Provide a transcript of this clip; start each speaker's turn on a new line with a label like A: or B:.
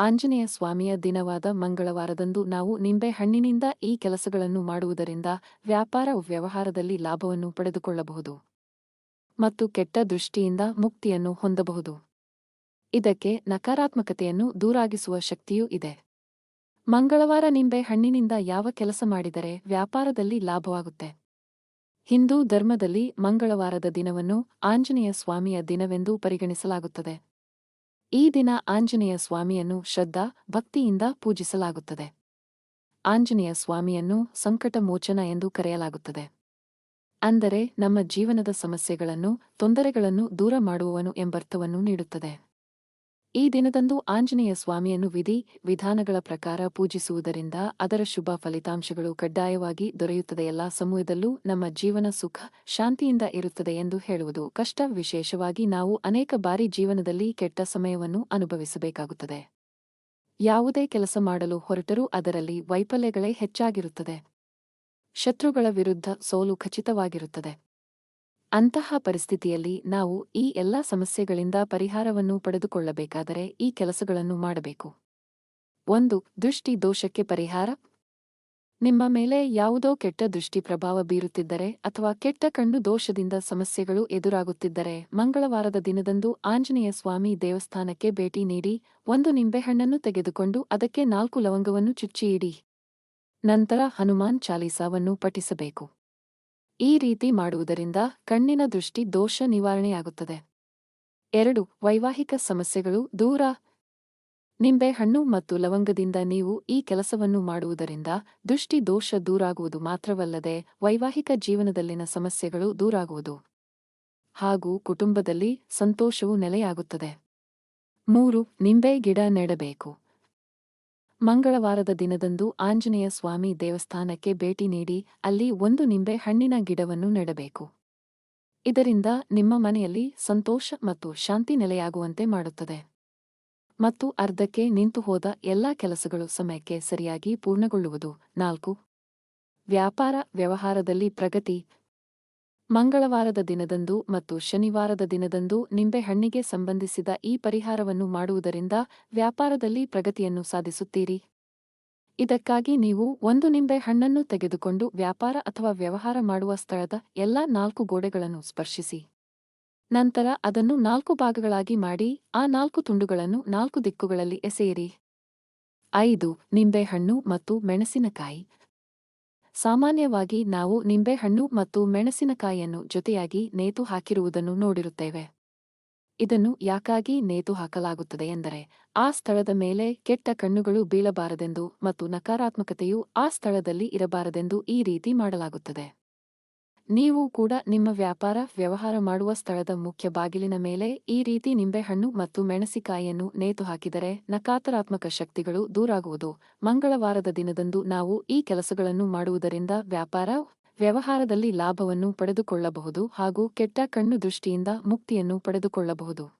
A: ಆಂಜನೇಯ ಸ್ವಾಮಿಯ ದಿನವಾದ ಮಂಗಳವಾರದಂದು ನಾವು ನಿಂಬೆಹಣ್ಣಿನಿಂದ ಈ ಕೆಲಸಗಳನ್ನು ಮಾಡುವುದರಿಂದ ವ್ಯಾಪಾರ ವ್ಯವಹಾರದಲ್ಲಿ ಲಾಭವನ್ನು ಪಡೆದುಕೊಳ್ಳಬಹುದು ಮತ್ತು ಕೆಟ್ಟ ದೃಷ್ಟಿಯಿಂದ ಮುಕ್ತಿಯನ್ನು ಹೊಂದಬಹುದು. ಇದಕ್ಕೆ ನಕಾರಾತ್ಮಕತೆಯನ್ನು ದೂರಾಗಿಸುವ ಶಕ್ತಿಯೂ ಇದೆ. ಮಂಗಳವಾರ ನಿಂಬೆ ಹಣ್ಣಿನಿಂದ ಯಾವ ಕೆಲಸ ಮಾಡಿದರೆ ವ್ಯಾಪಾರದಲ್ಲಿ ಲಾಭವಾಗುತ್ತೆ? ಹಿಂದೂ ಧರ್ಮದಲ್ಲಿ ಮಂಗಳವಾರದ ದಿನವನ್ನು ಆಂಜನೇಯ ಸ್ವಾಮಿಯ ದಿನವೆಂದು ಪರಿಗಣಿಸಲಾಗುತ್ತದೆ. ಈ ದಿನ ಆಂಜನೇಯ ಸ್ವಾಮಿಯನ್ನು ಶ್ರದ್ಧಾ, ಭಕ್ತಿಯಿಂದ ಪೂಜಿಸಲಾಗುತ್ತದೆ. ಆಂಜನೇಯ ಸ್ವಾಮಿಯನ್ನು ಸಂಕಟ ಮೋಚನ ಎಂದು ಕರೆಯಲಾಗುತ್ತದೆ. ಅಂದರೆ ನಮ್ಮ ಜೀವನದ ಸಮಸ್ಯೆಗಳನ್ನು, ತೊಂದರೆಗಳನ್ನು ದೂರ ಮಾಡುವವನು ಎಂಬರ್ಥವನ್ನು ನೀಡುತ್ತದೆ. ಈ ದಿನದಂದು ಆಂಜನೇಯ ಸ್ವಾಮಿಯನ್ನು ವಿಧಿ ವಿಧಾನಗಳ ಪ್ರಕಾರ ಪೂಜಿಸುವುದರಿಂದ ಅದರ ಶುಭ ಫಲಿತಾಂಶಗಳು ಕಡ್ಡಾಯವಾಗಿ ದೊರೆಯುತ್ತದೆ. ಎಲ್ಲ ಸಮಯದಲ್ಲೂ ನಮ್ಮ ಜೀವನ ಸುಖ ಶಾಂತಿಯಿಂದ ಇರುತ್ತದೆ ಎಂದು ಹೇಳುವುದು. ಕಷ್ಟ ವಿಶೇಷವಾಗಿ ನಾವು ಅನೇಕ ಬಾರಿ ಜೀವನದಲ್ಲಿ ಕೆಟ್ಟ ಸಮಯವನ್ನು ಅನುಭವಿಸಬೇಕಾಗುತ್ತದೆ. ಯಾವುದೇ ಕೆಲಸ ಮಾಡಲು ಹೊರಟರೂ ಅದರಲ್ಲಿ ವೈಫಲ್ಯಗಳೇ ಹೆಚ್ಚಾಗಿರುತ್ತದೆ. ಶತ್ರುಗಳ ವಿರುದ್ಧ ಸೋಲು ಖಚಿತವಾಗಿರುತ್ತದೆ. ಅಂತಹ ಪರಿಸ್ಥಿತಿಯಲ್ಲಿ ನಾವು ಈ ಎಲ್ಲ ಸಮಸ್ಯೆಗಳಿಂದ ಪರಿಹಾರವನ್ನು ಪಡೆದುಕೊಳ್ಳಬೇಕಾದರೆ ಈ ಕೆಲಸಗಳನ್ನು ಮಾಡಬೇಕು. ಒಂದು, ದೃಷ್ಟಿ ದೋಷಕ್ಕೆ ಪರಿಹಾರ. ನಿಮ್ಮ ಮೇಲೆ ಯಾವುದೋ ಕೆಟ್ಟ ದೃಷ್ಟಿ ಪ್ರಭಾವ ಬೀರುತ್ತಿದ್ದರೆ ಅಥವಾ ಕೆಟ್ಟ ಕಣ್ಣು ದೋಷದಿಂದ ಸಮಸ್ಯೆಗಳು ಎದುರಾಗುತ್ತಿದ್ದರೆ ಮಂಗಳವಾರದ ದಿನದಂದು ಆಂಜನೇಯ ಸ್ವಾಮಿ ದೇವಸ್ಥಾನಕ್ಕೆ ಭೇಟಿ ನೀಡಿ, ಒಂದು ನಿಂಬೆಹಣ್ಣನ್ನು ತೆಗೆದುಕೊಂಡು ಅದಕ್ಕೆ ನಾಲ್ಕು ಲವಂಗವನ್ನು ಚುಚ್ಚಿಯಿಡಿ. ನಂತರ ಹನುಮಾನ್ ಚಾಲೀಸಾವನ್ನು ಪಠಿಸಬೇಕು. ಈ ರೀತಿ ಮಾಡುವುದರಿಂದ ಕಣ್ಣಿನ ದೃಷ್ಟಿ ದೋಷ ನಿವಾರಣೆಯಾಗುತ್ತದೆ. ಎರಡು, ವೈವಾಹಿಕ ಸಮಸ್ಯೆಗಳು ದೂರ. ನಿಂಬೆಹಣ್ಣು ಮತ್ತು ಲವಂಗದಿಂದ ನೀವು ಈ ಕೆಲಸವನ್ನು ಮಾಡುವುದರಿಂದ ದೃಷ್ಟಿ ದೋಷ ದೂರಾಗುವುದು ಮಾತ್ರವಲ್ಲದೆ ವೈವಾಹಿಕ ಜೀವನದಲ್ಲಿನ ಸಮಸ್ಯೆಗಳು ದೂರಾಗುವುದು. ಹಾಗೂ ಕುಟುಂಬದಲ್ಲಿ ಸಂತೋಷವು ನೆಲೆಯಾಗುತ್ತದೆ. ಮೂರು, ನಿಂಬೆ ಗಿಡ ನೆಡಬೇಕು. ಮಂಗಳವಾರದ ದಿನದಂದು ಆಂಜನೇಯ ಸ್ವಾಮಿ ದೇವಸ್ಥಾನಕ್ಕೆ ಭೇಟಿ ನೀಡಿ ಅಲ್ಲಿ ಒಂದು ನಿಂಬೆ ಹಣ್ಣಿನ ಗಿಡವನ್ನು ನೆಡಬೇಕು. ಇದರಿಂದ ನಿಮ್ಮ ಮನೆಯಲ್ಲಿ ಸಂತೋಷ ಮತ್ತು ಶಾಂತಿ ನೆಲೆಯಾಗುವಂತೆ ಮಾಡುತ್ತದೆ. ಮತ್ತು ಅರ್ಧಕ್ಕೆ ನಿಂತು ಹೋದ ಎಲ್ಲಾ ಕೆಲಸಗಳು ಸಮಯಕ್ಕೆ ಸರಿಯಾಗಿ ಪೂರ್ಣಗೊಳ್ಳುವುದು. ನಾಲ್ಕು. ವ್ಯಾಪಾರ ವ್ಯವಹಾರದಲ್ಲಿ ಪ್ರಗತಿ. ಮಂಗಳವಾರದ ದಿನದಂದು ಮತ್ತು ಶನಿವಾರದ ದಿನದಂದು ನಿಂಬೆಹಣ್ಣಿಗೆ ಸಂಬಂಧಿಸಿದ ಈ ಪರಿಹಾರವನ್ನು ಮಾಡುವುದರಿಂದ ವ್ಯಾಪಾರದಲ್ಲಿ ಪ್ರಗತಿಯನ್ನು ಸಾಧಿಸುತ್ತೀರಿ. ಇದಕ್ಕಾಗಿ ನೀವು ಒಂದು ನಿಂಬೆ ಹಣ್ಣನ್ನು ತೆಗೆದುಕೊಂಡು ವ್ಯಾಪಾರ ಅಥವಾ ವ್ಯವಹಾರ ಮಾಡುವ ಸ್ಥಳದ ಎಲ್ಲಾ ನಾಲ್ಕು ಗೋಡೆಗಳನ್ನು ಸ್ಪರ್ಶಿಸಿ. ನಂತರ ಅದನ್ನು ನಾಲ್ಕು ಭಾಗಗಳಾಗಿ ಮಾಡಿ ಆ ನಾಲ್ಕು ತುಂಡುಗಳನ್ನು ನಾಲ್ಕು ದಿಕ್ಕುಗಳಲ್ಲಿ ಎಸೆಯಿರಿ. ಐದು ನಿಂಬೆಹಣ್ಣು ಮತ್ತು ಮೆಣಸಿನಕಾಯಿ. ಸಾಮಾನ್ಯವಾಗಿ ನಾವು ನಿಂಬೆಹಣ್ಣು ಮತ್ತು ಮೆಣಸಿನಕಾಯಿಯನ್ನು ಜೊತೆಯಾಗಿ ನೇತು ಹಾಕಿರುವುದನ್ನು ನೋಡಿರುತ್ತೇವೆ. ಇದನ್ನು ಯಾಕಾಗಿ ನೇತು ಹಾಕಲಾಗುತ್ತದೆ ಎಂದರೆ, ಆ ಸ್ಥಳದ ಮೇಲೆ ಕೆಟ್ಟ ಕಣ್ಣುಗಳು ಬೀಳಬಾರದೆಂದು ಮತ್ತು ನಕಾರಾತ್ಮಕತೆಯು ಆ ಸ್ಥಳದಲ್ಲಿ ಇರಬಾರದೆಂದು ಈ ರೀತಿ ಮಾಡಲಾಗುತ್ತದೆ. ನೀವು ಕೂಡ ನಿಮ್ಮ ವ್ಯಾಪಾರ, ವ್ಯವಹಾರ ಮಾಡುವ ಸ್ಥಳದ ಮುಖ್ಯ ಬಾಗಿಲಿನ ಮೇಲೆ ಈ ರೀತಿ ನಿಂಬೆಹಣ್ಣು ಮತ್ತು ಮೆಣಸಿಕಾಯಿಯನ್ನು ನೇತು ಹಾಕಿದರೆ ನಕಾರಾತ್ಮಕ ಶಕ್ತಿಗಳು ದೂರಾಗುವುದು. ಮಂಗಳವಾರದ ದಿನದಂದು ನಾವು ಈ ಕೆಲಸಗಳನ್ನು ಮಾಡುವುದರಿಂದ ವ್ಯಾಪಾರ, ವ್ಯವಹಾರದಲ್ಲಿ ಲಾಭವನ್ನು ಪಡೆದುಕೊಳ್ಳಬಹುದು ಹಾಗೂ ಕೆಟ್ಟ ಕಣ್ಣು ದೃಷ್ಟಿಯಿಂದ ಮುಕ್ತಿಯನ್ನು ಪಡೆದುಕೊಳ್ಳಬಹುದು.